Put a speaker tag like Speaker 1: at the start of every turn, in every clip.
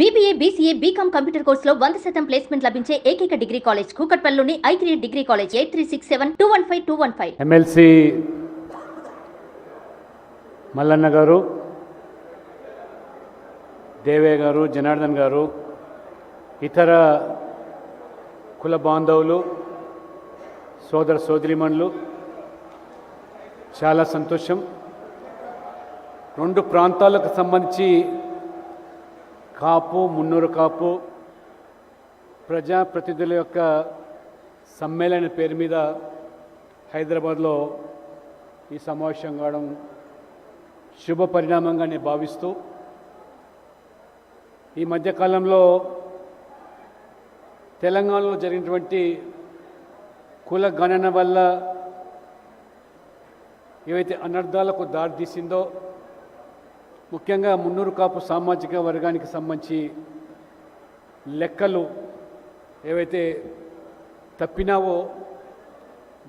Speaker 1: BBA BCA BCom computer కోర్సులో వంద శాతం ప్లేస్మెంట్ లభించే ఏకైక degree college కూకట్పల్లిలోని I three degree college eight three six seven two one five two one five
Speaker 2: MLC Mallanna గారు దేవే గారు జనార్దన్ గారు ఇతర కుల బాంధవులు సోదర సోదరిమణులు చాలా సంతోషం. రెండు ప్రాంతాలకు సంబంధించి కాపు మున్నూరు కాపు ప్రజాప్రతినిధుల యొక్క సమ్మేళన పేరు మీద హైదరాబాద్లో ఈ సమావేశం కావడం శుభ పరిణామంగా నేను భావిస్తూ ఈ మధ్యకాలంలో తెలంగాణలో జరిగినటువంటి కుల గణన వల్ల ఏవైతే అనర్థాలకు దారితీసిందో ముఖ్యంగా మున్నూరు కాపు సామాజిక వర్గానికి సంబంధించి లెక్కలు ఏవైతే తప్పినావో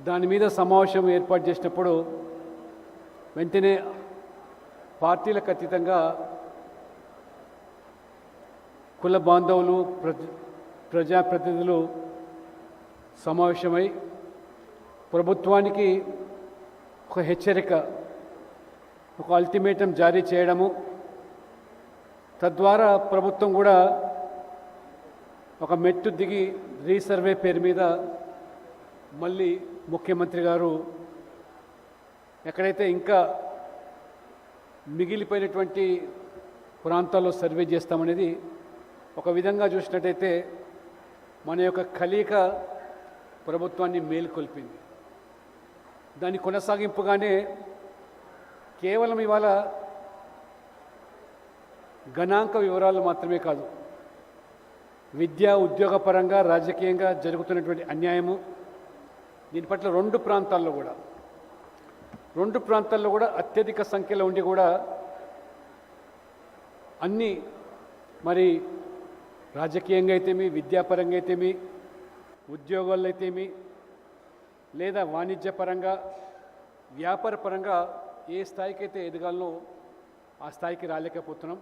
Speaker 2: దాని మీద సమావేశం ఏర్పాటు చేసినప్పుడు వెంటనే పార్టీలకు అతీతంగా కుల బాంధవులు ప్రజ ప్రజాప్రతినిధులు సమావేశమై ప్రభుత్వానికి ఒక హెచ్చరిక ఒక అల్టిమేటం జారీ చేయడము. తద్వారా ప్రభుత్వం కూడా ఒక మెట్టు దిగి రీసర్వే పేరు మీద మళ్ళీ ముఖ్యమంత్రి గారు ఎక్కడైతే ఇంకా మిగిలిపోయినటువంటి ప్రాంతాల్లో సర్వే చేస్తామనేది ఒక విధంగా చూసినట్టయితే మన యొక్క కలీక ప్రభుత్వాన్ని మేలుకొల్పింది. దాని కొనసాగింపుగానే కేవలం ఇవాళ గణాంక వివరాలు మాత్రమే కాదు విద్యా ఉద్యోగపరంగా రాజకీయంగా జరుగుతున్నటువంటి అన్యాయము దీని పట్ల రెండు ప్రాంతాల్లో కూడా రెండు ప్రాంతాల్లో కూడా అత్యధిక సంఖ్యలో ఉండి కూడా అన్ని మరి రాజకీయంగా అయితేమి విద్యాపరంగా అయితేమి ఉద్యోగాల్లో అయితేమి లేదా వాణిజ్యపరంగా వ్యాపారపరంగా ఏ స్థాయికి అయితే ఎదగాలనో ఆ స్థాయికి రాలేకపోతున్నాం.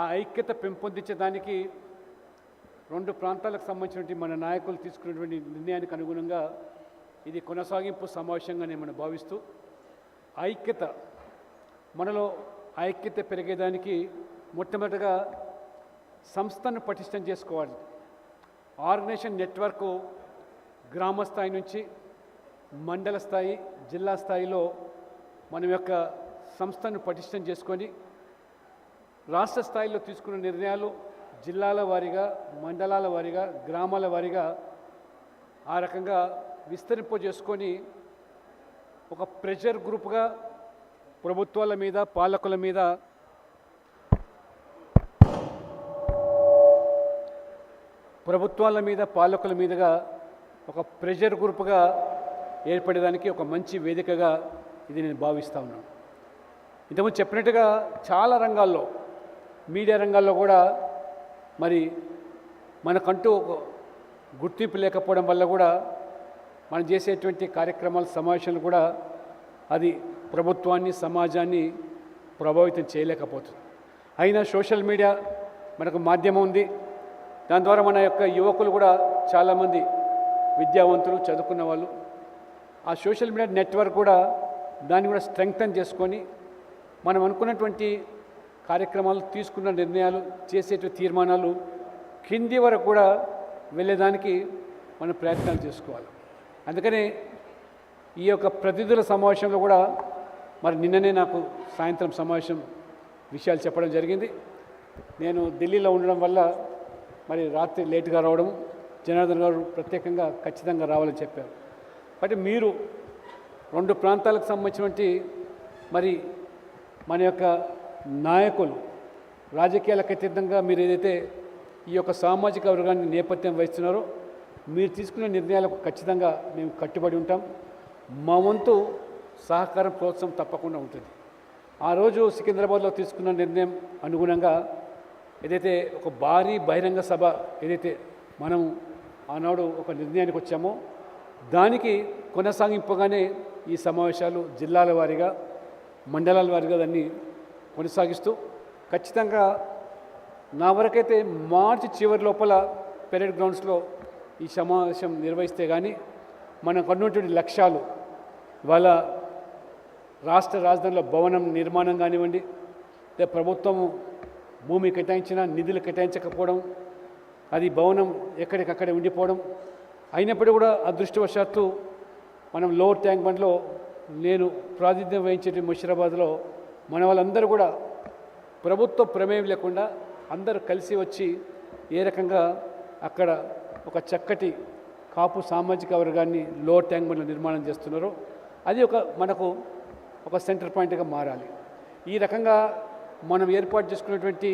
Speaker 2: ఆ ఐక్యత పెంపొందించడానికి రెండు ప్రాంతాలకు సంబంధించినటువంటి మన నాయకులు తీసుకున్నటువంటి నిర్ణయానికి అనుగుణంగా ఇది కొనసాగింపు సమావేశంగా నేను మనం భావిస్తూ ఐక్యత మనలో ఐక్యత పెరిగేదానికి మొట్టమొదటిగా సంస్థను పటిష్టం చేసుకోవాలి. ఆర్గనైజేషన్ నెట్వర్క్ గ్రామ స్థాయి నుంచి మండల స్థాయి జిల్లా స్థాయిలో మన యొక్క సంస్థను పటిష్టం చేసుకొని రాష్ట్ర స్థాయిలో తీసుకున్న నిర్ణయాలు జిల్లాల వారీగా మండలాల వారీగా గ్రామాల వారీగా ఆ రకంగా విస్తరింపజేసుకొని ఒక ప్రెషర్ గ్రూప్గా ప్రభుత్వాల మీద పాలకుల మీద ప్రభుత్వాల మీద పాలకుల మీదుగా ఒక ప్రెషర్ గ్రూప్గా ఏర్పడేదానికి ఒక మంచి వేదికగా ఇది నేను భావిస్తూ ఉన్నాను. ఇంతకుముందు చెప్పినట్టుగా చాలా రంగాల్లో మీడియా రంగాల్లో కూడా మరి మనకంటూ ఒక గుర్తింపు లేకపోవడం వల్ల కూడా మనం చేసేటువంటి కార్యక్రమాల సమావేశాలు కూడా అది ప్రభుత్వాన్ని సమాజాన్ని ప్రభావితం చేయలేకపోతుంది. అయినా సోషల్ మీడియా మనకు మాధ్యమం ఉంది. దాని ద్వారా మన యొక్క యువకులు కూడా చాలామంది విద్యావంతులు చదువుకున్న వాళ్ళు ఆ సోషల్ మీడియా నెట్వర్క్ కూడా దాన్ని కూడా స్ట్రెంగ్తన్ చేసుకొని మనం అనుకున్నటువంటి కార్యక్రమాలు తీసుకున్న నిర్ణయాలు చేసేటువంటి తీర్మానాలు కింది వరకు కూడా వెళ్ళేదానికి మనం ప్రయత్నాలు చేసుకోవాలి. అందుకని ఈ యొక్క ప్రతినిధుల సమావేశంలో కూడా మరి నిన్ననే నాకు సాయంత్రం సమావేశం విషయాలు చెప్పడం జరిగింది. నేను ఢిల్లీలో ఉండడం వల్ల మరి రాత్రి లేటుగా రావడం జనార్దన్ గారు ప్రత్యేకంగా ఖచ్చితంగా రావాలని చెప్పారు. బట్ మీరు రెండు ప్రాంతాలకు సంబంధించినటువంటి మరి మన యొక్క నాయకులు రాజకీయాలకు అతీతంగా మీరు ఏదైతే ఈ యొక్క సామాజిక వర్గాన్ని నేపథ్యం వహిస్తున్నారో మీరు తీసుకునే నిర్ణయాలకు ఖచ్చితంగా మేము కట్టుబడి ఉంటాం. మా వంతు సహకారం ప్రోత్సాహం తప్పకుండా ఉంటుంది. ఆ రోజు సికింద్రాబాద్లో తీసుకున్న నిర్ణయం అనుగుణంగా ఏదైతే ఒక భారీ బహిరంగ సభ ఏదైతే మనం ఆనాడు ఒక నిర్ణయానికి వచ్చామో దానికి కొనసాగింపుగానే ఈ సమావేశాలు జిల్లాల వారీగా మండలాల వారీగా దాన్ని కొనసాగిస్తూ ఖచ్చితంగా నా వరకైతే మార్చి చివరి లోపల పెరేడ్ గ్రౌండ్స్లో ఈ సమావేశం నిర్వహిస్తే కానీ మనకు అన్నటువంటి లక్ష్యాలు వాళ్ళ రాష్ట్ర రాజధానిలో భవనం నిర్మాణం కానివ్వండి లేదా ప్రభుత్వము భూమి కేటాయించిన నిధులు కేటాయించకపోవడం అది భవనం ఎక్కడికక్కడే ఉండిపోవడం అయినప్పటికీ కూడా అదృష్టవశాత్తు మనం లోవర్ ట్యాంక్ బండ్లో నేను ప్రాతినిధ్యం వహించే ముషీరాబాద్లో మన వాళ్ళందరూ కూడా ప్రభుత్వ ప్రమేయం లేకుండా అందరూ కలిసి వచ్చి ఏ రకంగా అక్కడ ఒక చక్కటి కాపు సామాజిక వర్గాన్ని లోవర్ ట్యాంక్ బండ్లో నిర్మాణం చేస్తున్నారో అది ఒక మనకు ఒక సెంటర్ పాయింట్గా మారాలి. ఈ రకంగా మనం ఏర్పాటు చేసుకున్నటువంటి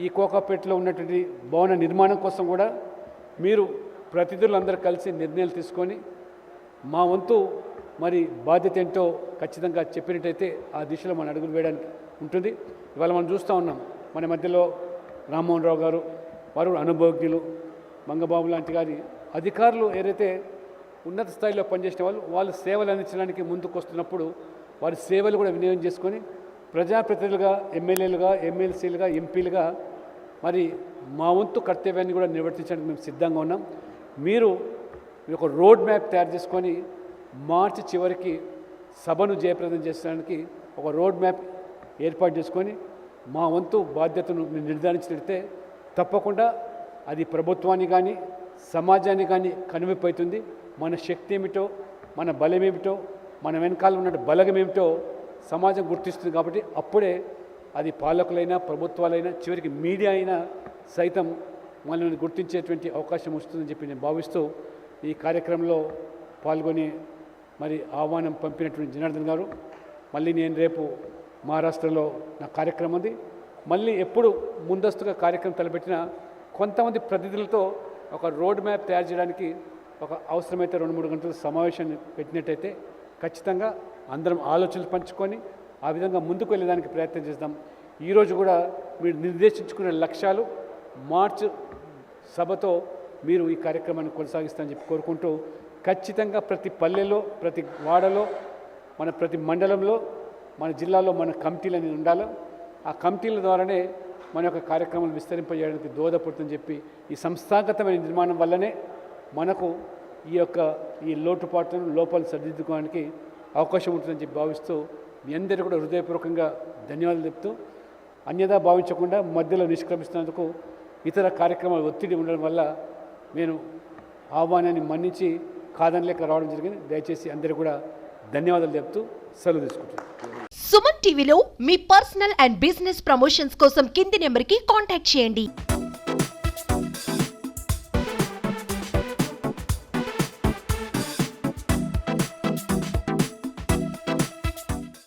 Speaker 2: ఈ కోకాపేటలో ఉన్నటువంటి భవన నిర్మాణం కోసం కూడా మీరు ప్రతినిధులందరూ కలిసి నిర్ణయాలు తీసుకొని మా వంతు మరి బాధ్యత ఏంటో ఖచ్చితంగా చెప్పినట్టయితే ఆ దిశలో మన అడుగులు వేయడానికి ఉంటుంది. ఇవాళ మనం చూస్తూ ఉన్నాం మన మధ్యలో రామ్మోహన్ రావు గారు వారు అనుభవజ్ఞులు మంగబాబు లాంటి గారి అధికారులు ఏదైతే ఉన్నత స్థాయిలో పనిచేసిన వాళ్ళు వాళ్ళు సేవలు అందించడానికి ముందుకు వస్తున్నప్పుడు వారి సేవలు కూడా వినియోగం చేసుకొని ప్రజాప్రతినిధులుగా ఎమ్మెల్యేలుగా ఎమ్మెల్సీలుగా ఎంపీలుగా మరి మా వంతు కర్తవ్యాన్ని కూడా నిర్వర్తించడానికి మేము సిద్ధంగా ఉన్నాం. మీరు ఒక రోడ్ మ్యాప్ తయారు చేసుకొని మార్చి చివరికి సభను జయప్రదం చేసడానికి ఒక రోడ్ మ్యాప్ ఏర్పాటు చేసుకొని మా వంతు బాధ్యతను మీరు తప్పకుండా అది ప్రభుత్వాన్ని కానీ సమాజాన్ని కానీ కనువిపవుతుంది మన శక్తి ఏమిటో మన బలం ఏమిటో మన వెనకాల ఉన్న బలగం ఏమిటో సమాజం గుర్తిస్తుంది కాబట్టి అప్పుడే అది పాలకులైనా ప్రభుత్వాలైనా చివరికి మీడియా అయినా సైతం మనల్ని గుర్తించేటువంటి అవకాశం వస్తుందని చెప్పి నేను భావిస్తూ ఈ కార్యక్రమంలో పాల్గొని మరి ఆహ్వానం పంపినటువంటి జనార్దన్ గారు మళ్ళీ నేను రేపు మహారాష్ట్రలో నా కార్యక్రమం ఉంది. మళ్ళీ ఎప్పుడు ముందస్తుగా కార్యక్రమం తలపెట్టినా కొంతమంది ప్రతినిధులతో ఒక రోడ్ మ్యాప్ తయారు చేయడానికి ఒక అవసరమైతే రెండు మూడు గంటల సమావేశాన్ని పెట్టినట్టయితే ఖచ్చితంగా అందరం ఆలోచనలు పంచుకొని ఆ విధంగా ముందుకు వెళ్ళడానికి ప్రయత్నం చేద్దాం. ఈరోజు కూడా మీరు నిర్దేశించుకునే లక్ష్యాలు మార్చ్ సభతో మీరు ఈ కార్యక్రమాన్ని కొనసాగిస్తారని చెప్పి కోరుకుంటూ ఖచ్చితంగా ప్రతి పల్లెలో ప్రతి వాడలో మన ప్రతి మండలంలో మన జిల్లాలో మన కమిటీలు అనేది ఉండాలి. ఆ కమిటీల ద్వారానే మన యొక్క కార్యక్రమాలు విస్తరింపజేయడానికి దోహదపడుతుందని చెప్పి ఈ సంస్థాగతమైన నిర్మాణం వల్లనే మనకు ఈ యొక్క ఈ లోటుపాట్లను లోపాలు సరిదిద్దుకోవడానికి అవకాశం ఉంటుందని చెప్పి భావిస్తూ మీ అందరూ కూడా హృదయపూర్వకంగా ధన్యవాదాలు చెప్తూ అన్యదా భావించకుండా మధ్యలో నిష్క్రమిస్తున్నందుకు ఇతర కార్యక్రమాలు ఒత్తిడి ఉండడం వల్ల నేను ఆహ్వానాన్ని మన్నించి కాదనలేక రావడం జరిగింది. దయచేసి అందరూ కూడా ధన్యవాదాలు చెప్తూ సెలవు తీసుకుంటున్నాను.
Speaker 3: సుమన్ టీవీలో మీ పర్సనల్ అండ్ బిజినెస్ ప్రమోషన్స్ కోసం కింది నెంబర్కి కాంటాక్ట్ చేయండి.